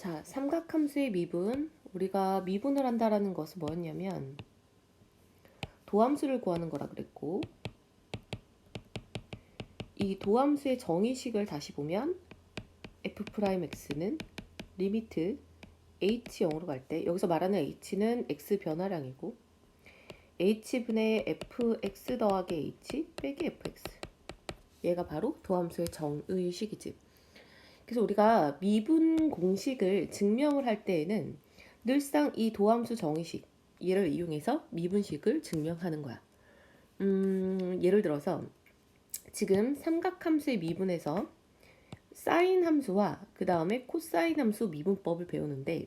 자, 삼각함수의 미분. 우리가 미분을 한다라는 것은 뭐였냐면 도함수를 구하는 거라 그랬고 이 도함수의 정의식을 다시 보면 f'x는 리미트 h 0으로 갈 때 여기서 말하는 h는 x 변화량이고 h분의 fx 더하기 h 빼기 fx 얘가 바로 도함수의 정의식이지. 그래서 우리가 미분 공식을 증명을 할 때에는 늘상 이 도함수 정의식 얘를 이용해서 미분식을 증명하는 거야. 음, 예를 들어서 지금 삼각함수의 미분에서 사인 함수와 그 다음에 코사인 함수 미분법을 배우는데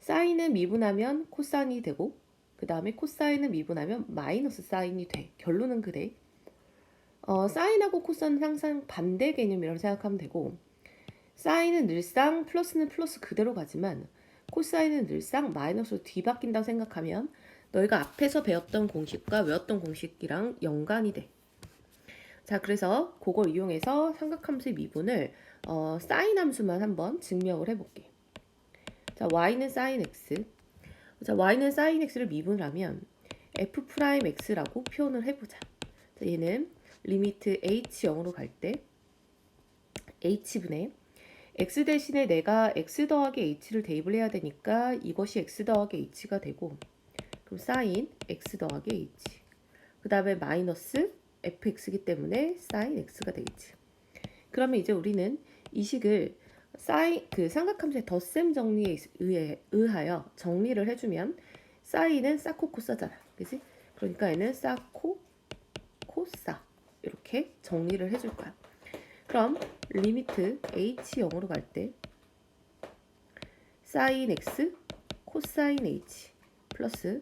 사인은 미분하면 코사인이 되고 그 다음에 코사인은 미분하면 마이너스 사인이 돼. 결론은 그래. 어, 사인하고 코사인은 항상 반대 개념이라고 생각하면 되고 사인은 늘상 플러스는 플러스 그대로 가지만 코사인은 늘상 마이너스로 뒤바뀐다고 생각하면 너희가 앞에서 배웠던 공식과 외웠던 공식이랑 연관이 돼. 자, 그래서 그걸 이용해서 삼각함수의 미분을 어, 사인 함수만 한번 증명을 해볼게. 자, y는 sin x. 자, y는 sin x를 미분하면 f 프라임 x라고 표현을 해보자. 자, 얘는 리미트 h 0으로 갈 때 h분의 x 대신에 내가 x 더하기 h를 대입을 해야 되니까 이것이 x 더하기 h가 되고 그럼 sin x 더하기 h 그 다음에 마이너스 fx이기 때문에 sin x가 되겠지. 그러면 이제 우리는 이 식을 사인 그 삼각함수의 덧셈 정리에 의해 의하여 정리를 해주면 사인은 사코 코사잖아, 그지? 그러니까 얘는 사코 코사 이렇게 정리를 해줄 거야. 그럼 리미트 h 0으로 갈 때 사인 x 코사인 h 플러스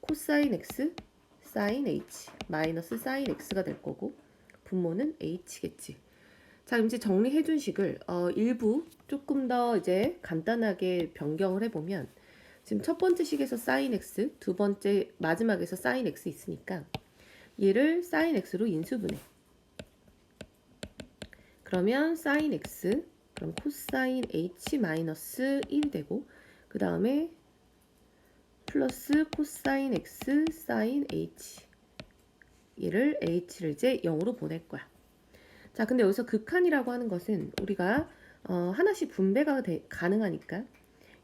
코사인 x 사인 h 마이너스 사인 x가 될 거고 분모는 h겠지. 자, 이제 정리해 준 식을 어, 일부 조금 더 이제 간단하게 변경을 해 보면 지금 첫 번째 식에서 사인 x, 두 번째 마지막에서 사인 x 있으니까 얘를 사인 x로 인수분해. 그러면 사인 x 그럼 코사인 h 마이너스 1이 되고 그 다음에 플러스 코사인 x 사인 h 얘를 h를 이제 0으로 보낼 거야. 자, 근데 여기서 극한이라고 하는 것은 우리가 어, 하나씩 분배가 돼, 가능하니까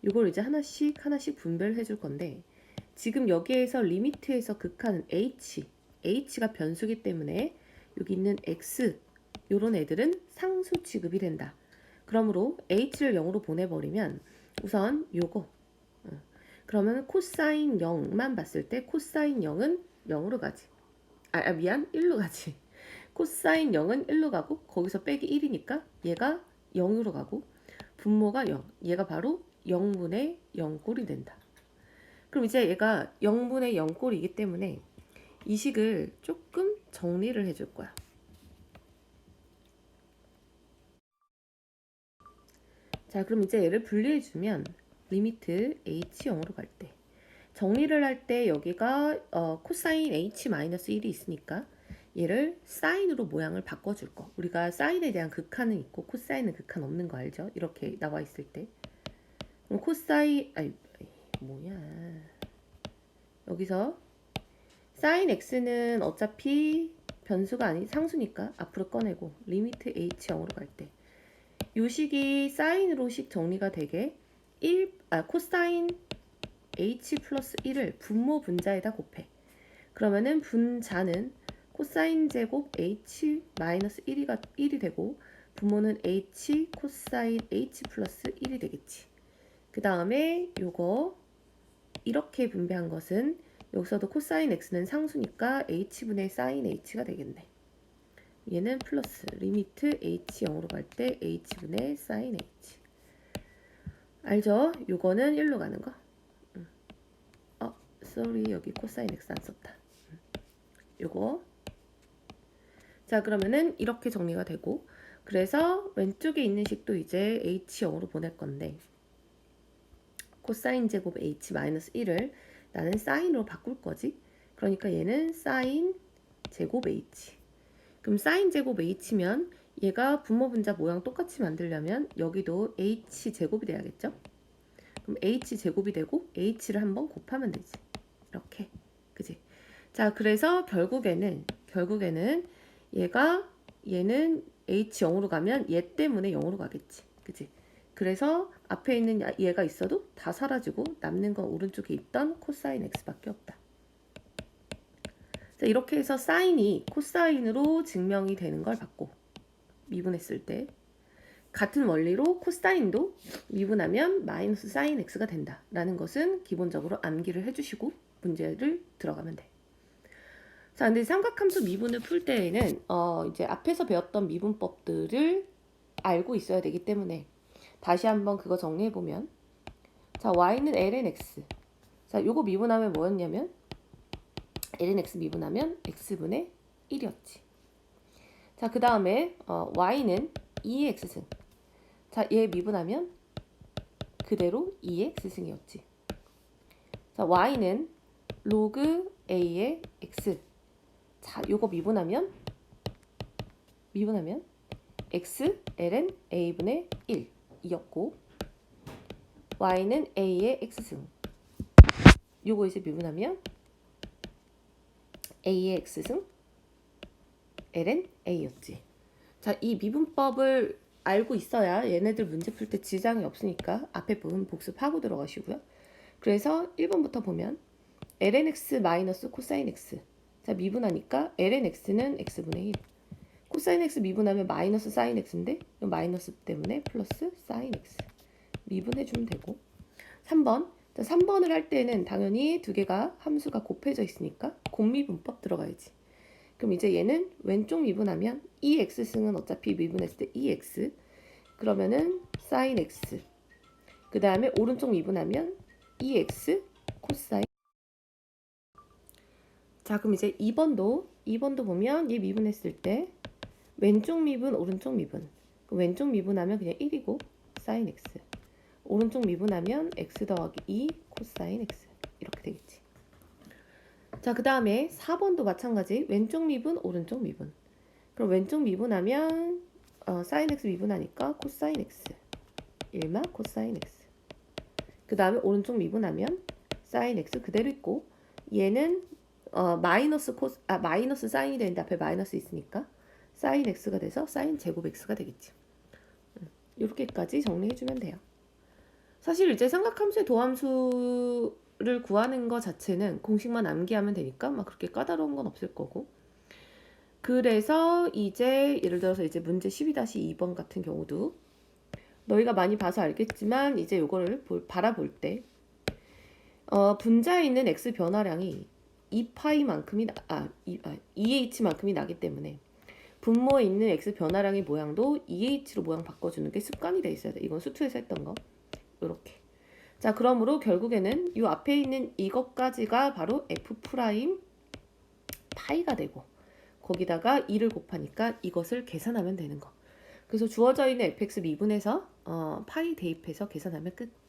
이걸 이제 하나씩 하나씩 분배를 해줄 건데 지금 여기에서 리미트에서 극한은 h, h가 변수기 때문에 여기 있는 x 요런 애들은 상수 취급이 된다. 그러므로 h를 0으로 보내버리면 우선 요거 어, 그러면 코사인 0만 봤을 때 코사인 0은 0으로 가지. 아, 아 미안 1로 가지. 코사인 0은 1로 가고 거기서 빼기 1이니까 얘가 0으로 가고 분모가 0. 얘가 바로 0분의 0꼴이 된다. 그럼 이제 얘가 0분의 0꼴이기 때문에 이 식을 조금 정리를 해줄 거야. 자, 그럼 이제 얘를 분리해주면 리미트 h 0으로 갈 때 정리를 할 때 여기가 어, 코사인 h-1이 있으니까 얘를 사인으로 모양을 바꿔줄 거. 우리가 사인에 대한 극한은 있고 코사인은 극한 없는 거 알죠? 이렇게 나와 있을 때. 그럼 코사인 아이 뭐야? 여기서 사인 x는 어차피 변수가 아닌 상수니까 앞으로 꺼내고 리미트 h 0으로 갈 때. 요 식이 사인으로 식 정리가 되게 1, 아, 코사인 h 플러스 1을 분모 분자에다 곱해. 그러면은 분자는 코사인 제곱 h 마이너스 1이, 1이 되고 분모는 h 코사인 h 플러스 1이 되겠지. 그 다음에 요거 이렇게 분배한 것은 여기서도 코사인 x는 상수니까 h분의 사인 h가 되겠네. 얘는 플러스 리미트 h 0으로 갈 때 h분의 사인 h. 알죠? 요거는 1로 가는 거. 음. 어, sorry 여기 코사인 x 안 썼다. 음. 요거 자 그러면은 이렇게 정리가 되고 그래서 왼쪽에 있는 식도 이제 h0으로 보낼 건데 코사인 제곱 h 마이너스 1을 나는 사인으로 바꿀 거지 그러니까 얘는 사인 제곱 h 그럼 사인 제곱 h면 얘가 분모 분자 모양 똑같이 만들려면 여기도 h 제곱이 돼야겠죠 그럼 h 제곱이 되고 h를 한번 곱하면 되지. 이렇게. 그지? 자, 그래서 결국에는 결국에는 얘가 얘는 h 0으로 가면 얘 때문에 0으로 가겠지. 그지? 그래서 앞에 있는 야- 얘가 있어도 다 사라지고 남는 건 오른쪽에 있던 코사인 x밖에 없다. 자, 이렇게 해서 사인이 코사인으로 증명이 되는 걸 봤고 미분했을 때 같은 원리로 코사인도 미분하면 마이너스 사인 x가 된다라는 것은 기본적으로 암기를 해주시고 문제를 들어가면 돼. 자, 근데 삼각함수 미분을 풀 때에는 어, 이제 앞에서 배웠던 미분법들을 알고 있어야 되기 때문에 다시 한번 그거 정리해 보면 자, y는 ln x. 자, 요거 미분하면 뭐였냐면 ln x 미분하면 x분의 1이었지. 자, 그 다음에 어, y는 2의 x승. 자, 얘 미분하면 그대로 2의 x승이었지. 자, y는 로그 a의 x. 자, 요거 미분하면 미분하면 x ln a분의 1이었고 y는 a의 x승. 요거 이제 미분하면 a의 x승 ln a였지. 자, 이 미분법을 알고 있어야 얘네들 문제 풀 때 지장이 없으니까 앞에 부분 복습하고 들어가시고요. 그래서 1번부터 보면 ln x 마이너스 코사인 x. 자, 미분하니까 ln x는 x분의 1. 코사인 x 미분하면 마이너스 사인 x인데 이 마이너스 때문에 플러스 사인 x. 미분해 주면 되고 3번 자, 3번을 할 때는 당연히 두 개가 함수가 곱해져 있으니까 곱미분법 들어가야지. 그럼 이제 얘는 왼쪽 미분하면 2x승은 어차피 미분했을 때 2x 그러면은 sin x. 그 다음에 오른쪽 미분하면 2x 코사인 자 그럼 이제 2번도 2번도 보면 얘 미분했을 때 왼쪽 미분 오른쪽 미분. 왼쪽 미분하면 그냥 1이고 sin x 오른쪽 미분하면 x 더하기 2 코사인 x 이렇게 되겠지 자, 그 다음에 4번도 마찬가지. 왼쪽 미분, 오른쪽 미분. 그럼 왼쪽 미분하면 어, 사인 x 미분하니까 코사인 x. 1마 코사인 x. 그 다음에 오른쪽 미분하면 사인 x 그대로 있고 얘는 어, 마이너스 코 아, 마이너스 사인이 되는데 앞에 마이너스 있으니까 사인 x가 돼서 사인 제곱 x가 되겠지. 음, 이렇게까지 정리해 주면 돼요. 사실 이제 삼각함수의 도함수를 구하는 것 자체는 공식만 암기하면 되니까 막 그렇게 까다로운 건 없을 거고. 그래서 이제 예를 들어서 이제 문제 12-2번 같은 경우도 너희가 많이 봐서 알겠지만 이제 요거를 볼- 바라볼 때 어, 분자에 있는 x 변화량이 2파이만큼이 나, 아, 2, 아 2h만큼이 나기 때문에 분모에 있는 x 변화량의 모양도 2h로 모양 바꿔주는 게 습관이 돼 있어야 돼. 이건 수투에서 했던 거. 이렇게. 자, 그러므로 결국에는 이 앞에 있는 이것까지가 바로 f 프라임 파이가 되고 거기다가 2를 곱하니까 이것을 계산하면 되는 거. 그래서 주어져 있는 fx 미분해서 어, 파이 대입해서 계산하면 끝.